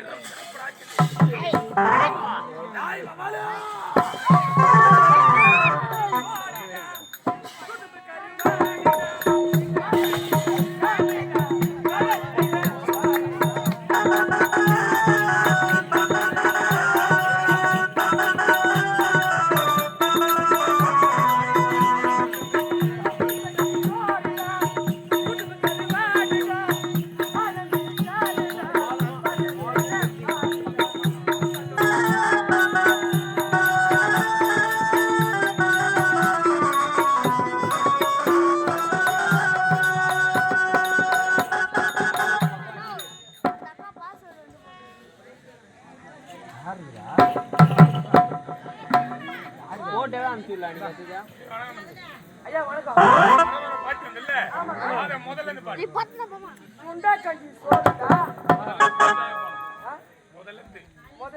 Mahirap.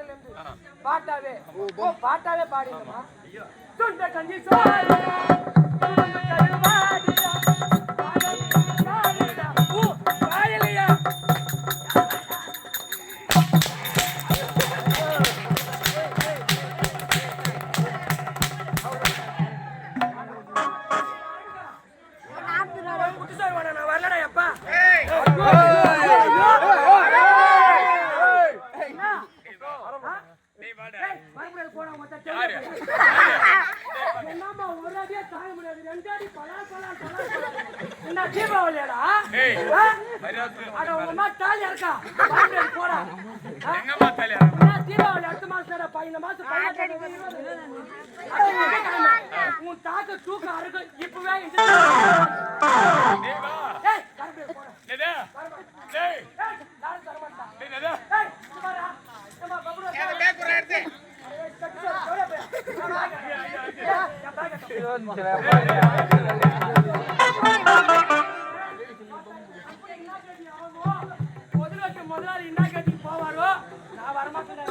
இருந்து பாட்டாவே. பாட்டாவே பாடிடுமா துண்ட கஞ்சி சோறு! தீபாவளியாடா? அட, உங்க அம்மா தாலி இருக்கா? போடா. எங்கம்மா? என்ன தீபாவளி அடுத்த மாசம். உன் தாக்கு அறுக்கு, இப்பவே இந்த- டேய் வா. ஏய், கருப்பு, போடா. என்னது? டேய், ஏய், யாரும் தரமாட்டா. டேய், என்னது? ஏய், இங்க வாடா. ஏம்மா, பப்புடா, போடா. ஏய், சட்டு, சட்டு, எவ்வளோ பேர்? நான் bag எடுத்து- ஏய், என் bag எடுத்து. முதலாளி என்ன கேட்டு போவாரோ நான் வரமாட்டேன்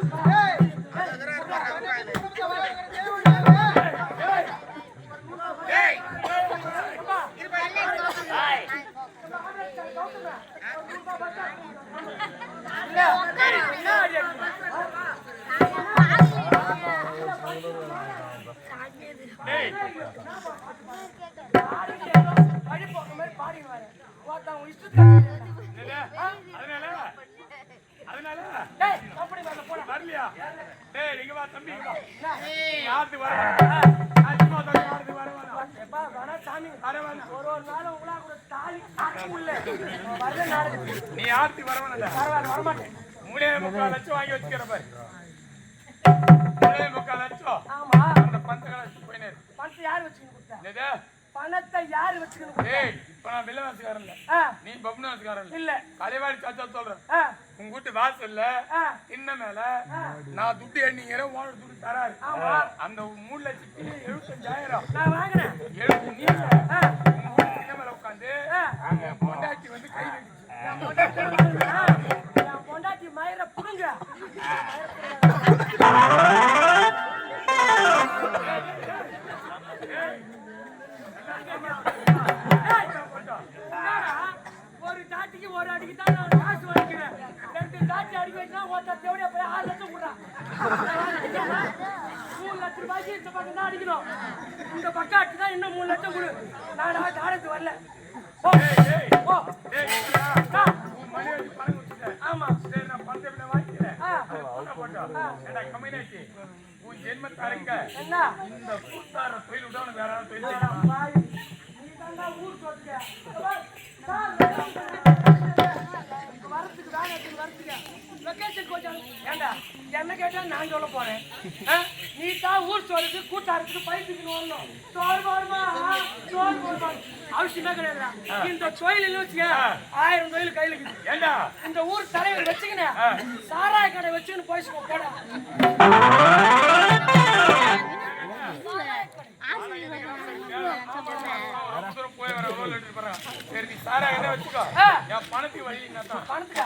அதனால? வரலையா? டேய், இங்க வா, தம்பி, இங்க வா. நீ யாருக்கு வர சும்மா சொல்றேன், யாருக்கு வர. வர? வேணாம். ஒரு ஒரு நாள் உங்களா கூட தாலி வரல நாடகத்துக்கு நீ யாருக்கு வர. பரவாயில்ல வரமாட்டேன் மூணே முக்கால் லட்சம் வாங்கி வச்சுக்கிற பாரு. மூணே முக்கால் லட்சம். ஆமா. அந்த பந்தங்களை வச்சு போயினே இரு. பணத்தை யார் கொடுத்தா? பணத்தை வச்சுக்கணும்? ஏய் இப்ப நான் இல்ல. ஆ, நீ பப்னவாசிக்காரன் இல்ல. இல்ல. கலைவாடி சாச்சா சொல்றேன். உங்க வீட்டு வாசல்ல தின்ன மேல நான் துட்டு எண்ணிக்கிறேன் ஓனர் துட்டு தராரு. அந்த மூணு லட்சத்தி எழுபத்தஞ்சாயிரம். நான் ரெண்டு தாட்டி அடிக்க வச்சுனா ஒருத்தர் தேவையா போய் ஆறு லட்சம் விடுறான் மூணு லட்சம் ரூபாய்க்கு இந்த பக்கம் தான் அடிக்கணும். இந்த பக்கம் அடிச்சுனா இன்னும் மூணு லட்சம் கொடு. நான் நாடகத்துக்கு வரல. ஓ ஓ ஆமா. சரி நான் பணத்தை வாங்கிக்கிறேன் என்ன? இந்த கூத்தார தொழில் விட வேற தொழில் என்ன கேட்டா நான் சொல்ல போறேன்? நீ தான் ஊர் சொல்லுக்கு கூட்டாரத்துக்கு பைப்புக்கு வரணும். சோறு போடுமா சோறு போடுமா அவசியமே கிடையாதுடா. இந்த தொழில் வச்சுக்க ஆயிரம் தொழில் கையில இருக்குது. ஏண்டா? இந்த ஊர் தலைவர் வச்சுக்கினேன் சாராய கடை போட. அவசரம் போய் வர ரோல் எடுத்து போறேன் சரி நீ சாரா என்ன வச்சுக்கோ. என் பணத்துக்கு வழி என்னதான்? பணத்துக்கா?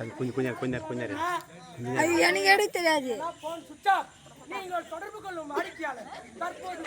நம்ம கொஞ்சம் கொஞ்சம் கொஞ்சம் கொஞ்சம் அது எனக்கு எடுக்க தெரியாது நீங்கள் தொடர்பு கொள்ளும் வாடிக்கையாளர் தற்போது